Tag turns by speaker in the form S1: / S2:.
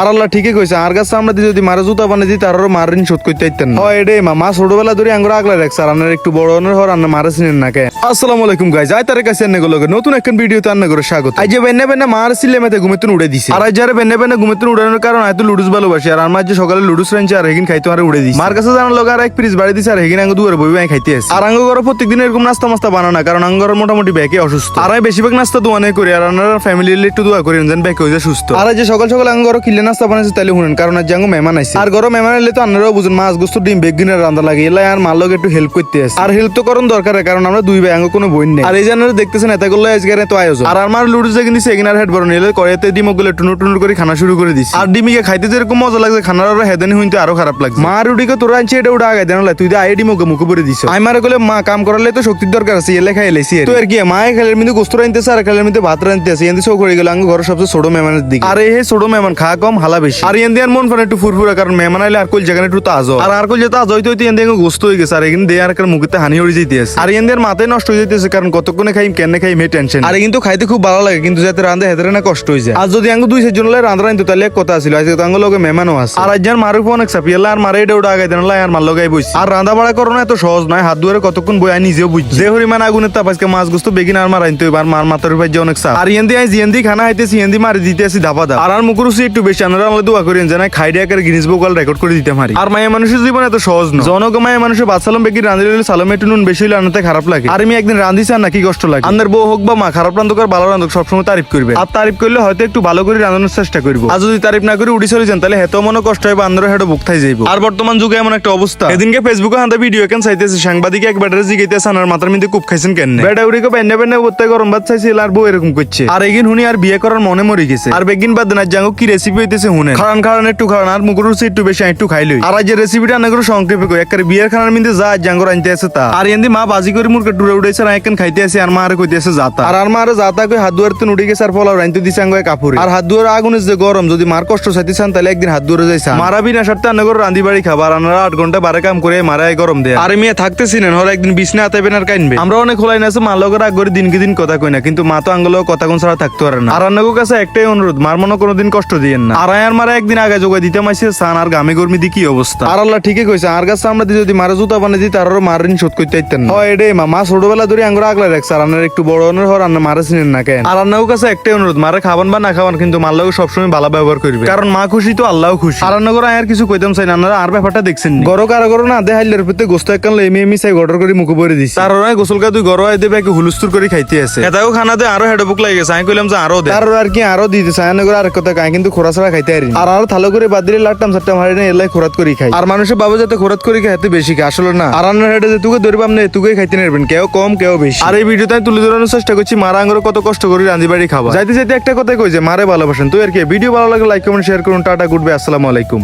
S1: আর আল্লাহ ঠিকই কইছে আর কাছে আমরা যদি মারা জুতা বানিয়ে দিই মার ঋণ শোধ করতে ইতেন হয় এডে মা ছোটবেলা ধরে আঙ্গুর আগলা রাখছে আর একটু বড় অনের হর আন্না মারা চিনেন না কে? আসসালামু আলাইকুম গাইজ আই তার কাছে এনে গুলো নতুন একখান ভিডিওতে আন্না করে স্বাগত। আজ যে বেনে বেনে মার সিলে মেতে ঘুমেতুন উড়ে দিছে। আর আজ যারা বেনে বেনে ঘুমেতুন উড়ানোর কারণ আয় তো লুডুস ভালোবাসি আর আমার যে সকালে লুডুস রাঞ্চে আর হেগিন খাইতে আর উড়ে দিছে। মার কাছে জানার লোক আর এক পিস বাড়ি দিছে আর হেগিন আঙ্গু দুয়ারে বই বাই খাইতে আর আঙ্গু ঘরে প্রত্যেকদিন এরকম নাস্তা মাস্তা বানানা কারণ আঙ্গর মোটামুটি ব্যাকে অসুস্থ। আর আমি বেশিরভাগ নাস্তা দোয়ানে করি আর আমার ফ্যামিলি একটু দোয়া করি যেন ব্যাকে হয়ে যায় সুস্থ। আর যে সকাল সকাল আঙ্গর কিলে নাস্তা বানাইছে তাহলে শুনেন, কারণ আজ আঙ্গু মেহমান আইছে। আর ঘরে মেহমান এলে তো আপনারাও বুঝুন, মাছ গোস্ত ডিম বেগিনের রান্না লাগে। এলাই আর মার লোক একটু হেল্প করতে আছে। আর হেল্প তো করুন দরকার কারণ আমরা দুই ভাই, আঙ্গু কোনো বই নেই। আর এই আপনারা দেখতেছেন এত করলে আজকে তো আয়োজন। আর আমার লুডুস যে কিন্তু সেকেন্ড হেড বড় নিলে কড়াইতে ডিমগুলো টুনু টুনু করে খানা শুরু করে দিছি। আর ডিমিকে খাইতে যেরকম মজা লাগছে, খানার আর হেদানি হইতে আরও খারাপ লাগছে। মা রুটিকে তোরা আনছি, এটা ওটা আগে দেন তুই আই ডিমকে মুখে পরে দিছ। আমি মারে গেলে মা, কাম করালে তো শক্তির দরকার আছে, এলে খাই এলেছি তো আর কি, মা খেলের মধ্যে গোস্ত রানতেছে আর খেলের মধ্যে ভাত রানতেছে এন্দি সব করে গেল, আঙ্গ ঘর সবচেয়ে ছোট মেহমানের দিকে। আর, এই ছোট মেহমান, খা কম হালা বেশি। আর আর মন ফান একটু ফুরফুরা কারণ মেহমান আইলে আর কল জায়গা একটু তাজ। আর আর কল যে তাজ হইতে হইতে এন্দি গোস্ত হয়ে গেছে আর এখানে দিয়ে আর মুখে হানি হয়ে যাইতেছে। আর আর মাথায় নষ্ট হয়ে যাইতেছে কারণ কতক্ষণে খাইম কেন খাইম হে টেনশন আর কিন্তু খাইতে খুব ভালো লাগে কিন্তু যাতে রান্ধে হেতরে না কষ্ট হয়ে যায়। আর যদি আঙ্গু দুই সেজন রান্ধা রান্ধতে তাহলে কথা ছিল আজকে তো আঙ্গু লগে মেহমানও আছে। আর আজ মারুক অনেক চাপি এলা আর মারে এটা ওটা আগাই দেন আর মার লগাই বইছি। আর রান্না বাড়া করো না এত সহজ নয় হাত দুয়ারে কতক্ষণ বই আই নিজেও বুঝছি। যে হরিমান আগুনের তাপ আজকে মাছ গুস্ত বেগিন আর মার আনতে এবার মার মাথার উপর যে অনেক চাপ। আর ইয়েন্দি আই জিয়েন্দি খানা হাইতেছি ইয়েন্দি মারি দিতে আসি ধাপা ধাপ। আর আর মুকুরুসি একটু বেশি আমরা আমরা দোয়া করি যে না খাই দিয়ে একের গিনিস বুক রেকর্ড করে দিতে পারি। আর মায়ের মানুষের জীবন এত সহজ নয় জনক মায়ের মানুষের বাচ্চালাম বেগি রাঁধিলে সালামে একটু নুন বেশি হলে আনাতে খারাপ লাগে? আর আমি একদিন রাঁধিছি আর নাকি কষ্ট লাগে। আমাদের বউ হোক বা মা খারাপ রান্ধক আর ভালো রান্ধক সবসময় তারিফ করবে। আর তারিফ করলে হয়তো একটু ভালো করে রান্নানোর চেষ্টা করব। আর যদি তারিফ না করে উড়ি চলে যান তাহলে হেতো মনে কষ্ট হয় বা আন্দারও হেঁটো বুক থাই যাইব। আর বর্তমান যুগে এমন একটা অবস্থা। এদিনকে ফেসবুকে হাতে ভিডিও কেন চাইতেছে? সাংবাদিক এক ব্যাটারে জিগাইতেছে আর মাথার মধ্যে খুব খাইছেন কেন? বেটা উড়িকে বেন্নে বেন্নে করতে গরম ভাত চাইছিল আর বউ এরকম করছে। আর এগিন হুনি আর বিয়ে করার মনে মরে গেছে। আর বেগিন বাদ না জাঙ্গো কি রেসিপি হইতেছে হুনে খান খান একটু আর মুগুর রুচি একটু বেশি একটু খাইলই আর আজ যে রেসিপিটা না করে সংক্ষেপে কই একবারে বিয়ের খানার যা জাঙ্গো আনতে আছে তা। আর এন্দি মা বাজি করে মুরকে ডুরে উড়াইছে একখান খাইতে আছে আর মা আর কইতেছে জাতা। আর আর মা আর কই হাত দুয়ার তুন উড়ে গেছে আর ফলাও রাইতে দিছে আঙ্গো কাপুরে আর হাত দুয়ার আগুন যে গরম যদি মার কষ্ট চাইতে চান তাহলে একদিন হাত দুয়ারে যাইছা মারা বিনা সারতে আন্না রান্দি বাড়ি খাবার আনারা আট ঘণ্টা বারে কাম করে মারাই গরম দেয়। আর মেয়ে থাকতেছি না হর একদিন বিছনা আর কাইনবে। আমরা অনেক খোলাই না আছে মা লগের আগ করে দিনকে দিন কথা কই না কিন্তু মা তো আঙ্গলো কথা কোন ছাড়া থাকতে পারে না। আর আন্নাগো কাছে একটাই অনুরোধ মার মনে কোনোদিন কষ্ট দিয়েন না। আর আয়ার মারা একদিন আগে যোগাই দিতে মাইছে সান আর গামে গরমি দি কি অবস্থা? আর আল্লাহ ঠিকই কইছে আর কাছে আমরা দি যদি মারা জুতা বানিয়ে দিই তারও মার ঋণ শোধ করতে ইতেন হয় এডে মা মা ছোটবেলা ধরে আঙ্গুর আগলা রাখছে আর আন্নার একটু বড় অনের হর আন্না মারা চিনেন না কেন? আর আন্নাগো কাছে একটাই অনুরোধ মারা খাবান বা না খাবান কিন্তু মার লগে সবসময় ভালো ব্যবহার করবে। কারণ মা খুশি তো আল্লাহ খুশি। আর আন্নাগর আয়ার কিছু কইতাম চাই না আর ব্যাপারটা দেখছেন গরো কারও গরো না দেখাইলের প্রতি গোস্ত একখান এমি এমি চাই গডর করে মুখে পরে দিছি। তার ওরাই গোসল তুই গরো আই দেবে একে হুলুস্তুর করে খাইতে আছে। এটাও খানা দে আরও হেড বুক লাগে গেছে আমি কইলাম যে আরও দে। তার আর কি আরও দিতে চাই না করে আর কথা কাই কিন্তু খোরা খাইতে পারি আর আর থালো করে বাদ দিলে লাট্টাম সাট্টাম হারি না এলাই খোরাত করে খাই। আর মানুষের বাবা যাতে খোরাত করে খাইতে বেশি খায়। আসলে না। আর আন্নার হেডে যে তুকে ধরবাম না তুকে খাইতে নেবেন কেউ কম কেউ বেশি। আর এই ভিডিওতে আমি তুলে ধরানোর চেষ্টা করছি মারা আঙ্গুর কত কষ্ট করে রান্ধি বাড়ি খাওয়া যাইতে যাইতে একটা কথা কই যে মারে ভালোবাসেন। তুই আর কি ভিডিও ভালো লাগে লাইক কমেন্ট শেয়ার করুন। টাটা গুড বাই আসসালামু আলাইকুম।